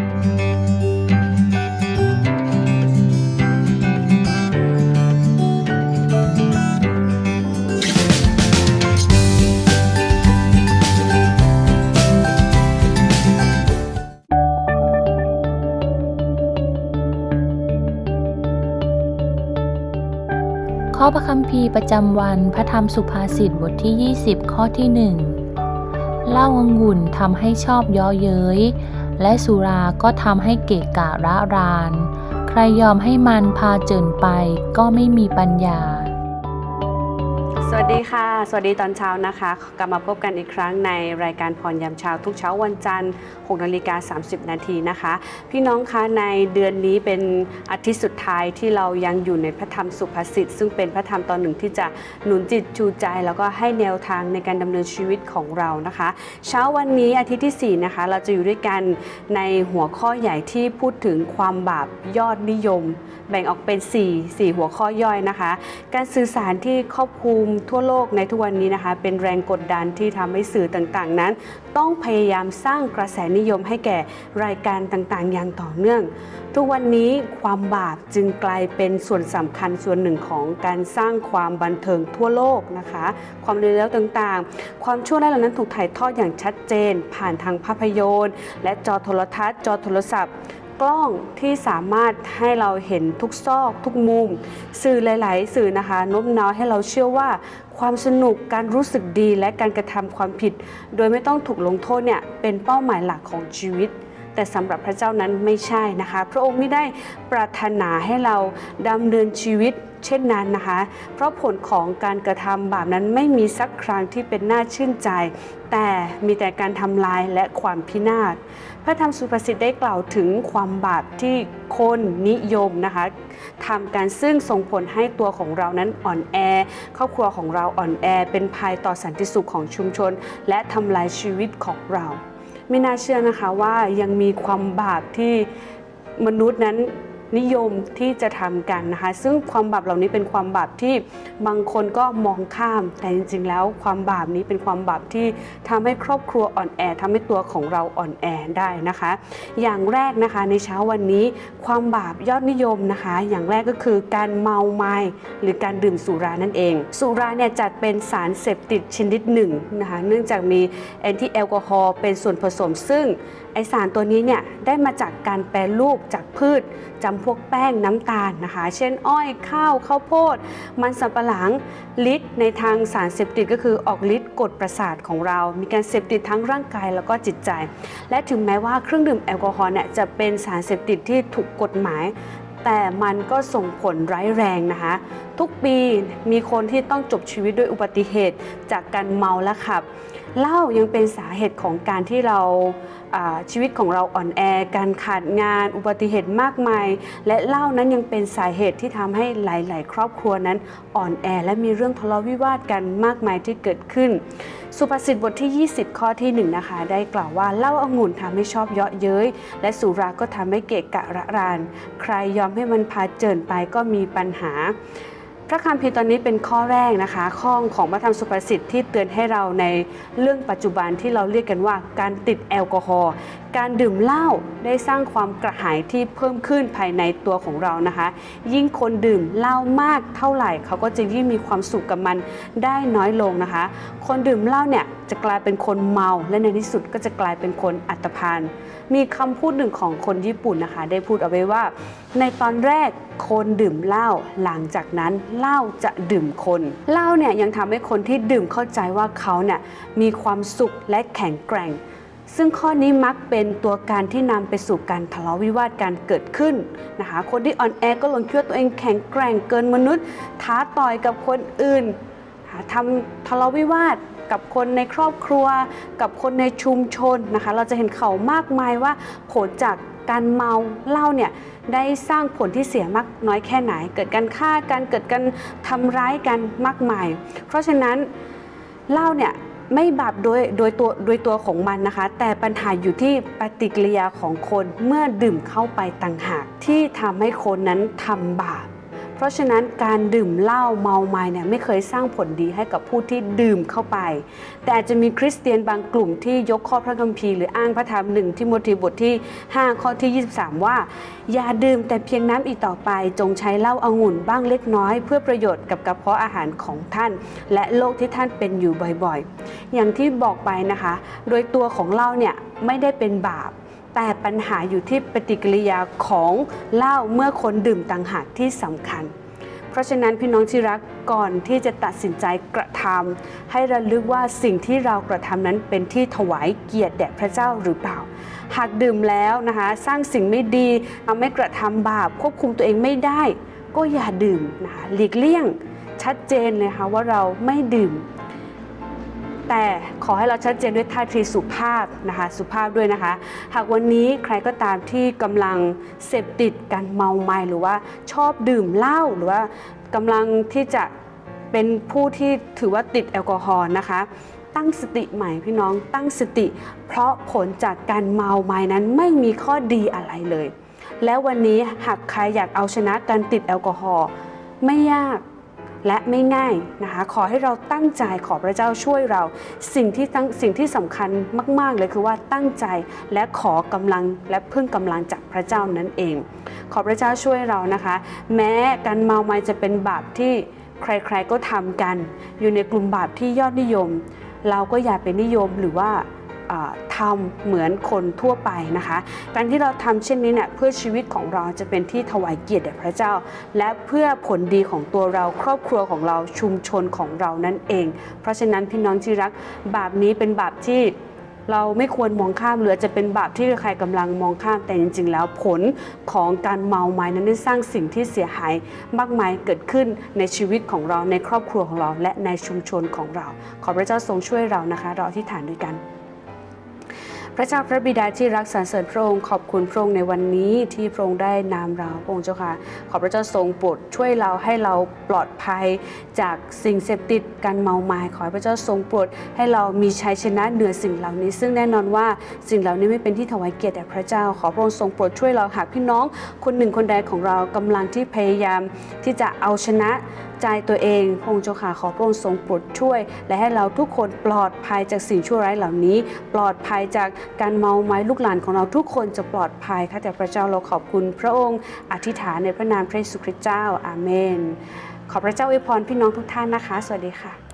ข้อพระคัมภีร์ประจำวันพระธรรมสุภาษิตบทที่ 20 ข้อที่1เล้าองุ่นทำให้ชอบย้อเย้ย และสุราก็ทำให้เกะกะระราน ใครยอมให้มันพาเจินไปก็ไม่มีปัญญา วัสดีค่ะ สวัสดีตอนเช้านะคะ กลับมาพบกันอีกครั้งในรายการพรยามเช้าทุกเช้าวันจันทร์6นาฬิกา30 นาทีนะคะ พี่น้องคะในเดือนนี้เป็นอาทิตย์สุดท้ายที่เรายังอยู่ในพระธรรมสุภาษิตซึ่งเป็นพระธรรมตอนหนึ่งที่จะหนุนจิตจูใจ แล้วก็ให้แนวทางในการดำเนินชีวิตของเรานะคะ เช้าวันนี้อาทิตย์ที่4นะคะเราจะอยู่ด้วยกันในหัวข้อใหญ่ที่พูดถึงความบาปยอดนิยม แบ่งออกเป็น 4 4 หัวข้อย่อยนะคะ การสื่อสารที่ครอบคลุมทั่วโลกในทุกวันนี้นะคะ เป็นแรงกดดันที่ทำให้สื่อต่างๆ นั้น ต้องพยายามสร้างกระแสนิยมให้แก่รายการต่างๆ อย่างต่อเนื่อง ทุกวันนี้ความบาปจึงกลายเป็นส่วนสำคัญส่วนหนึ่งของการสร้างความบันเทิงทั่วโลกนะคะ ความเลวร้ายต่างๆ ความชั่วร้ายเหล่านั้นถูกถ่ายทอดอย่างชัดเจน ผ่านทางภาพยนตร์ และจอโทรทัศน์ จอโทรศัพท์ กล้องที่สามารถให้เราเห็นทุกซอกทุกมุม สื่อหลาย ๆ สื่อนะคะโน้มน้าวให้เราเชื่อว่า ความสนุกการรู้สึกดีและการกระทำความผิด โดยไม่ต้องถูกลงโทษเนี่ยเป็นเป้าหมายหลักของชีวิตแต่สำหรับพระเจ้านั้นไม่ใช่นะคะ พระองค์ไม่ได้ปรารถนาให้เราดำเนินชีวิต เช่นนั้นนะคะ เพราะผลของการกระทำบาปนั้นไม่มีสักครั้งที่เป็นน่าชื่นใจ แต่มีแต่การทำลายและความพินาศ พระธรรมสุภาษิตได้กล่าวถึงความบาปที่คนนิยมนะคะทำการซึ่งส่งผลให้ตัวของเรานั้นอ่อนแอ ครอบครัวของเราอ่อนแอ เป็นภัยต่อสันติสุขของชุมชน และทำลายชีวิตของเรา ไม่น่าเชื่อนะคะว่ายังมีความบาปที่มนุษย์นั้น นิยมที่จะทำกันนะคะ ซึ่งความบาปเหล่านี้เป็นความบาปที่บางคนก็มองข้าม แต่จริง ๆ แล้วความบาปนี้เป็นความบาปที่ทำให้ครอบครัวอ่อนแอทำให้ตัวของเราอ่อนแอได้นะคะ อย่างแรกนะคะในเช้าวันนี้ ความบาปยอดนิยมนะคะ อย่างแรกก็คือการเมาไม้หรือการดื่มสุรานั่นเอง สุราเนี่ยจัดเป็นสารเสพติดชนิดหนึ่งนะคะเนื่องจากมีแอนตี้แอลกอฮอล์เป็นส่วนผสมซึ่ง อสารตัวนี้เนี่ยได้มาจากการแปรรูปจากพืชจำพวกแป้งน้ำตาลนะคะ เช่น อ้อยข้าวข้าวโพด มันสำปะหลังฤทธิ์ในทางสารเสพติดก็คือออกฤทธิ์กดประสาทของเรา มีการเสพติดทั้งร่างกายแล้วก็จิตใจ และถึงแม้ว่าเครื่องดื่มแอลกอฮอล์เนี่ยจะเป็นสารเสพติดที่ถูกกฎหมายแต่มันก็ส่งผลร้ายแรงนะคะ ทุกปีมีคนที่ต้องจบชีวิตด้วยอุบัติเหตุจากการเมาและขับเหล้ายังเป็นสาเหตุของการที่เราอ่า ชีวิตของเราอ่อนแอ การขาดงาน อุบัติเหตุมากมาย และเหล้านั้นยังเป็นสาเหตุที่ทำให้หลาย ๆ ครอบครัวนั้นอ่อนแอ และมีเรื่องทะเลาะวิวาทกันมากมายที่เกิดขึ้น สุภาษิตบทที่ 20 ข้อที่1นะคะได้กล่าวว่าเหล้าอางุ่นทำให้ชอบเยาะเย้ยและสุราก็ทำให้เกะกะระราน ใครยอมให้มันพาเจินไปก็มีปัญหา พระคัมภีร์ตอนนี้เป็นข้อแรกนะคะข้อของพระธรรมสุภาษิตที่เตือนให้เราในเรื่องปัจจุบันที่เราเรียกกันว่าการติดแอลกอฮอล์การดื่มเหล้าได้สร้างความกระหายที่เพิ่มขึ้นภายในตัวของเรานะคะ ยิ่งคนดื่มเหล้ามากเท่าไหร่เขาก็จะยิ่งมีความสุขกับมันได้น้อยลงนะคะ คนดื่มเหล้าเนี่ยจะกลายเป็นคนเมาและในที่สุดก็จะกลายเป็นคนอัตพาลมีคำพูดหนึ่งของคนญี่ปุ่นนะคะ ได้พูดเอาไว้ว่า ในตอนแรกคนดื่มเหล้าหลังจากนั้นเหล้าจะดื่มคนเหล้าเนี่ยยังทำให้คนที่ดื่มเข้าใจว่าเขาเนี่ยมีความสุขและแข็งแกร่ง ซึ่งข้อนี้มักเป็นตัวการที่นำไปสู่การทะเลาะวิวาทการเกิดขึ้นนะคะคนที่อ่อนแอก็หลงคิดว่าตัวเองแข็งแกร่งเกินมนุษย์ ท้าต่อยกับคนอื่นทำทะเลาะวิวาทกับคนในครอบครัว กับคนในชุมชนนะคะ เราจะเห็นเขามากมายว่าผลจากการเมาเหล้าเนี่ยได้สร้างผลที่เสียมากน้อยแค่ไหน เกิดการฆ่ากันเกิดการทำร้ายกันมากมาย เพราะฉะนั้นเหล้าเนี่ย ไม่บาปโดยโดยตัวโดยตัวของมันนะคะ แต่ปัญหาอยู่ที่ปฏิกิริยาของคนเมื่อดื่มเข้าไปต่างหาก ที่ทำให้คนนั้นทำบาป เพราะฉะนั้นการดื่มเหล้าเมาไม้เนี่ยไม่เคยสร้างผลดีให้กับผู้ที่ดื่มเข้าไป แต่อาจจะมีคริสเตียนบางกลุ่มที่ยกข้อพระคัมภีร์หรืออ้างพระธรรมหนึ่งที่โมธีบทที่ 5 ข้อที่ 23 ว่า อย่าดื่มแต่เพียงน้ำอีกต่อไป จงใช้เหล้าอางุ่นบ้างเล็กน้อย เพื่อประโยชน์กับกระเพาะอาหารของท่าน และโรคที่ท่านเป็นอยู่บ่อยๆ อย่างที่บอกไปนะคะ โดยตัวของเหล้าเนี่ยไม่ได้เป็นบาป แต่ปัญหาอยู่ที่ปฏิกิริยาของเหล้าเมื่อคนดื่มต่างหากที่สำคัญ เพราะฉะนั้นพี่น้องที่รักก่อนที่จะตัดสินใจกระทำให้ระลึกว่าสิ่งที่เรากระทำนั้นเป็นที่ถวายเกียรติแด่พระเจ้าหรือเปล่า หากดื่มแล้วนะคะสร้างสิ่งไม่ดีทำให้กระทำบาปควบคุมตัวเองไม่ได้ ก็อย่าดื่มนะคะหลีกเลี่ยงชัดเจนเลยค่ะว่าเราไม่ดื่ม แต่ขอให้เราชัดเจนด้วยท่าทีสุภาพนะคะสุภาพด้วยนะคะ หากวันนี้ใครก็ตามที่กำลังเสพติดการเมาไม้หรือว่าชอบดื่มเหล้าหรือว่ากำลังที่จะเป็นผู้ที่ถือว่าติดแอลกอฮอล์นะคะ ตั้งสติใหม่พี่น้องตั้งสติ เพราะผลจากการเมาไม้นั้นไม่มีข้อดีอะไรเลย แล้ววันนี้หากใครอยากเอาชนะการติดแอลกอฮอล์ไม่ยาก และไม่ง่ายนะคะ ขอให้เราตั้งใจขอพระเจ้าช่วยเรา สิ่งที่ตั้งสิ่งที่สำคัญมาก ๆ เลยคือว่าตั้งใจและขอกำลังและพึ่งกำลังจากพระเจ้านั่นเอง ขอพระเจ้าช่วยเรานะคะ แม้การเมาไม้จะเป็นบาปที่ใครๆก็ทำกัน อยู่ในกลุ่มบาปที่ยอดนิยม เราก็อย่าไปนิยมหรือว่า ทำเหมือนคนทั่วไปนะคะ การที่เราทำเช่นนี้เนี่ยเพื่อชีวิตของเราจะเป็นที่ถวายเกียรติแด่พระเจ้า และเพื่อผลดีของตัวเราครอบครัวของเราชุมชนของเรานั่นเอง เพราะฉะนั้นพี่น้องที่รักบาปนี้เป็นบาปที่เราไม่ควรมองข้ามหรือจะเป็นบาปที่ใครกำลังมองข้ามแต่จริง ๆ แล้วผลของการเมาไม้นั้นได้สร้างสิ่งที่เสียหายมากมายเกิดขึ้นในชีวิตของเราในครอบครัวของเรา และในชุมชนของเรา ขอพระเจ้าทรงช่วยเรานะคะ เราอธิษฐานด้วยกัน พระเจ้าพระบิดาที่รักสรรเสริญพระองค์ขอบคุณพระองค์ในวันนี้ที่พระองค์ได้นามเราพระองค์เจ้าค่ะ ขอพระเจ้าทรงโปรดช่วยเราให้เราปลอดภัยจากสิ่งเสพติดการเมาไม้ขอพระเจ้าทรงโปรดให้เรามีชัยชนะเหนือสิ่งเหล่านี้ ซึ่งแน่นอนว่าสิ่งเหล่านี้ไม่เป็นที่ถวายเกียรติแด่พระเจ้า ขอพระองค์ทรงโปรดช่วยเราหากพี่น้องคนหนึ่งคนใดของเรากำลังที่พยายามที่จะเอาชนะ ใจตัวเองพระองค์เจ้าค่ะขอพระองค์ทรงโปรดช่วย และให้เราทุกคนปลอดภัยจากสิ่งชั่วร้ายเหล่านี้ ปลอดภัยจากการเมาไม้ลูกหลานของเราทุกคนจะปลอดภัยค่ะแต่พระเจ้าเราขอบคุณพระองค์อธิษฐานในพระนามพระเยซูคริสต์เจ้าอาเมน ขอพระเจ้าอวยพรพี่น้องทุกท่านนะคะ สวัสดีค่ะ